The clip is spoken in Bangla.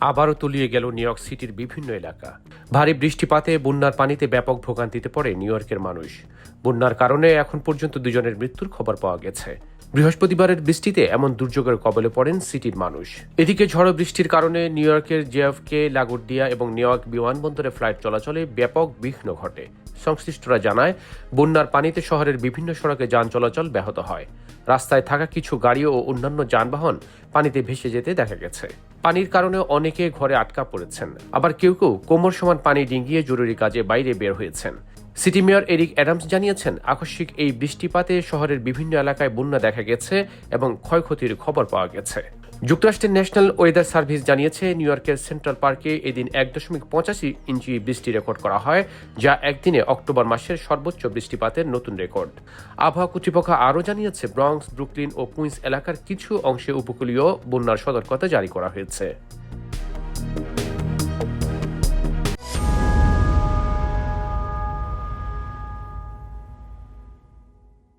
আবারও তলিয়ে গেল নিউ ইয়র্ক সিটির বিভিন্ন এলাকা। ভারী বৃষ্টিপাতে বন্যার পানিতে ব্যাপক ভোগান্তিতে পড়ে নিউ ইয়র্কের মানুষ। বন্যার কারণে এখন পর্যন্ত দুজনের মৃত্যুর খবর পাওয়া গেছে। বৃহস্পতিবারের বৃষ্টিতে এমন দুর্যোগের কবলে পড়েন সিটির মানুষ। এদিকে ঝড় বৃষ্টির কারণে নিউ ইয়র্কের জেএফকে লাগোডিয়া এবং নিউ ইয়র্ক বিমানবন্দরে ফ্লাইট চলাচলে ব্যাপক বিঘ্ন ঘটে। সংশ্লিষ্টরা জানায়, বন্যার পানিতে শহরের বিভিন্ন সড়কে যান চলাচল ব্যাহত হয়। রাস্তায় থাকা কিছু গাড়ি ও অন্যান্য যানবাহন পানিতে ভেসে যেতে দেখা গেছে। পানির কারণে অনেকে ঘরে আটকা পড়েছেন। আবার কেউ কেউ কোমর সমান পানি ডিঙ্গিয়ে জরুরি কাজে বাইরে বের হয়েছেন। সিটি মেয়র এরিক অ্যাডামস জানিয়েছেন, আকস্মিক এই বৃষ্টিপাতে শহরের বিভিন্ন এলাকায় বন্যা দেখা গেছে এবং ক্ষয়ক্ষতির খবর পাওয়া গেছে। যুক্তরাষ্ট্রের ন্যাশনাল ওয়েদার সার্ভিস জানিয়েছে, নিউ ইয়র্কের সেন্ট্রাল পার্কে এদিন এক দশমিক পঁচাশি ইঞ্চি বৃষ্টি রেকর্ড করা হয়, যা একদিনে অক্টোবর মাসের সর্বোচ্চ বৃষ্টিপাতের নতুন রেকর্ড। আবহাওয়া কর্তৃপক্ষ আরও জানিয়েছে ব্রঙ্কস ব্রুকলিন ও কুইন্স এলাকার কিছু অংশে উপকূলীয় বন্যার সতর্কতা জারি করা হয়েছে।